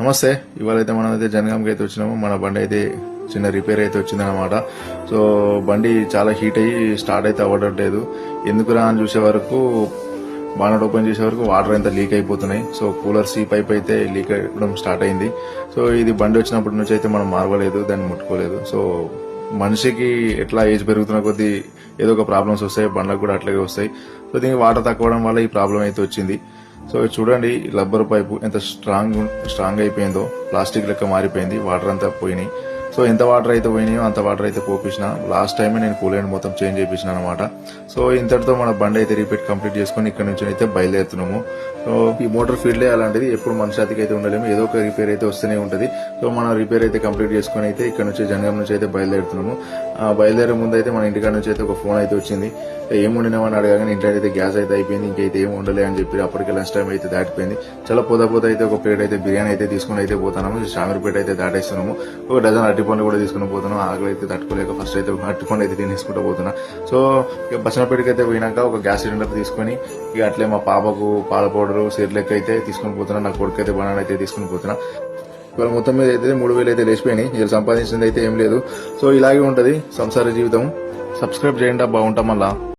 నమస్తే. ఇవాళైతే మనం అయితే జనగాంకి అయితే వచ్చినాము. మన బండి అయితే చిన్న రిపేర్ అయితే వచ్చిందనమాట సో బండి చాలా హీట్ అయ్యి స్టార్ట్ అయితే అవ్వడం లేదు ఎందుకురా అని చూసే వరకు బానట్ ఓపెన్ చేసే వరకు వాటర్ అంతా లీక్ అయిపోతున్నాయి. సో కూలర్ సీ పైప్ అయితే లీక్ అవ్వడం స్టార్ట్ అయింది. సో ఇది బండి వచ్చినప్పటి నుంచి అయితే మనం మార్వలేదు దాన్ని ముట్టుకోలేదు. సో మనిషికి ఎట్లా ఏజ్ పెరుగుతున్న కొద్దీ ఏదో ఒక ప్రాబ్లమ్స్ వస్తాయి బండ్లకు కూడా అట్లాగే వస్తాయి. సో దీనికి వాటర్ తక్కువడం వల్ల ఈ ప్రాబ్లం అయితే వచ్చింది. సో చూడండి రబ్బర్ పైపు ఎంత స్ట్రాంగ్ స్ట్రాంగ్ అయిపోయిందో ప్లాస్టిక్ లెక్క మారిపోయింది వాటర్ అంతా పోయినాయి. సో ఎంత వాటర్ అయితే పోయినాయో అంత వాటర్ అయితే పోపించిన లాస్ట్ టైమే నేను కూలెంట్ మొత్తం చేంజ్ చేయించిన అనమాట సో ఇంతటితో మన బండి అయితే రిపీట్ కంప్లీట్ చేసుకొని ఇక్కడ నుంచి అయితే బయలుదేరుతున్నాము. సో ఈ మోటార్ ఫీల్డ్ అలాంటిది ఎప్పుడు మన చేతికి అయితే ఉండలేము. ఏదో ఒక రిపేర్ అయితే వస్తూనే ఉంటుంది. సో మనం రిపేర్ అయితే కంప్లీట్ చేసుకొని అయితే ఇక్కడ నుంచి జనగాం నుంచి అయితే బయలుదేరుతున్నాము. బయలుదేరే ముందు అయితే మన ఇంటికాడ నుంచి అయితే ఒక ఫోన్ అయితే వచ్చింది. ఏం వండినామని అడగగానే ఇంట్లో అయితే గ్యాస్ అయితే అయిపోయింది. ఇంకైతే ఏం ఉండలే అని చెప్పి అప్పటికే లంచ్ టైం అయితే దాటిపోయింది. చాలా పోతా పోతా అయితే ఒక ప్లేట్ అయితే బిర్యానీ అయితే తీసుకుని అయితే పోతున్నాము. షామీర్పేట అయితే దాటేస్తున్నాము. ఒక డజన్ అరటిపండు కూడా తీసుకుని పోతున్నాం ఆకలి అయితే తట్టుకోలేక ఫస్ట్ అయితే అరటిపండు అయితే తినేసుకుంటూ పోతున్నా. సో ఇక బసనపేటకి అయితే పోయినాక ఒక గ్యాస్ సిలిండర్ తీసుకొని ఇక అట్లే మా పాపకు పాల పౌడరు సీట్లెక్క అయితే తీసుకుని పోతున్నా నా కొడుకు అయితే బనానా అయితే తీసుకుని పోతున్నా. ఇవాళ మొత్తం మీద అయితే మూడు వేలు అయితే లేచిపోయినాయి. వీళ్ళు సంపాదించింది అయితే ఏం లేదు. సో ఇలాగే ఉంటుంది సంసార జీవితం. సబ్స్క్రైబ్ చేయండి బాగుంటాం మళ్ళా.